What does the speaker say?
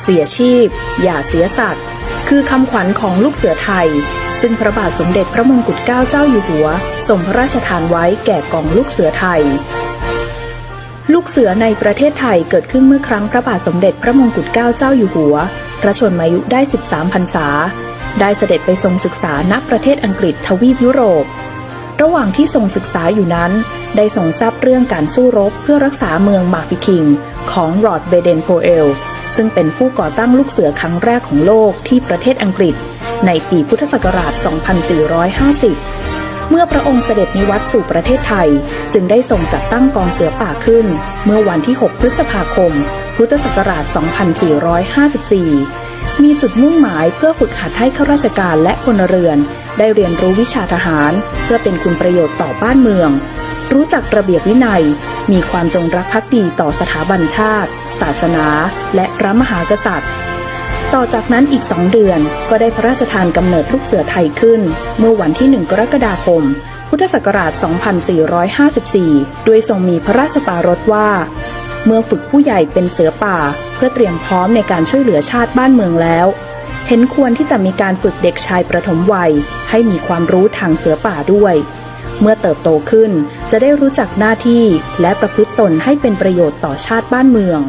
เสียชีพ อย่าเสียสัตว์ คือคำขวัญของลูกเสือไทย ซึ่งพระบาทสมเด็จพระมงกุฎเกล้าเจ้าอยู่หัวทรงพระราชทานไว้แก่กองลูกเสือไทย ลูกเสือในประเทศไทยเกิดขึ้นเมื่อครั้งพระบาทสมเด็จพระมงกุฎเกล้าเจ้าอยู่หัว พระชนมายุได้ 13พรรษา ได้เสด็จไปทรงศึกษาณประเทศอังกฤษทวีปยุโรป ระหว่างที่ทรงศึกษาอยู่นั้น ได้ทรงทราบเรื่องการสู้รบเพื่อรักษาเมืองมาฟิคิง ของรอดเบเดนโพเอล ซึ่งเป็นผู้ก่อตั้งลูกเสือครั้งแรกของโลกที่ประเทศอังกฤษ ในปีพุทธศักราช 2450 เมื่อพระองค์เสด็จนิวัตสู่ประเทศไทย จึงได้ทรงจัดตั้งกองเสือป่าขึ้น เมื่อวันที่ 6 พฤษภาคม พุทธศักราช 2454 มีจุดมุ่งหมายเพื่อฝึกหัดให้ข้าราชการและพลเรือน ได้เรียนรู้วิชาทหาร เพื่อเป็นคุณประโยชน์ต่อบ้านเมือง รู้จักระเบียบวินัย มีความจงรักภักดีต่อสถาบันชาติ ศาสนา และพระมหากษัตริย์ ต่อจากนั้นอีกสองเดือนก็ได้พระราชทานกำเนิดลูกเสือไทยขึ้น เมื่อวันที่1กรกฎาคม พุทธศักราช 2454โดยทรงมีพระราชปารถว่า เมื่อฝึกผู้ใหญ่เป็นเสือป่า เพื่อเตรียมพร้อมในการช่วยเหลือชาติบ้านเมืองแล้วเห็นควรที่จะมีการฝึกเด็กชายประถมวัย ให้มีความรู้ทางเสือป่าด้วย เมื่อเติบโตขึ้นจะได้รู้จักหน้าที่และประพฤติตนให้เป็นประโยชน์ต่อชาติบ้านเมือง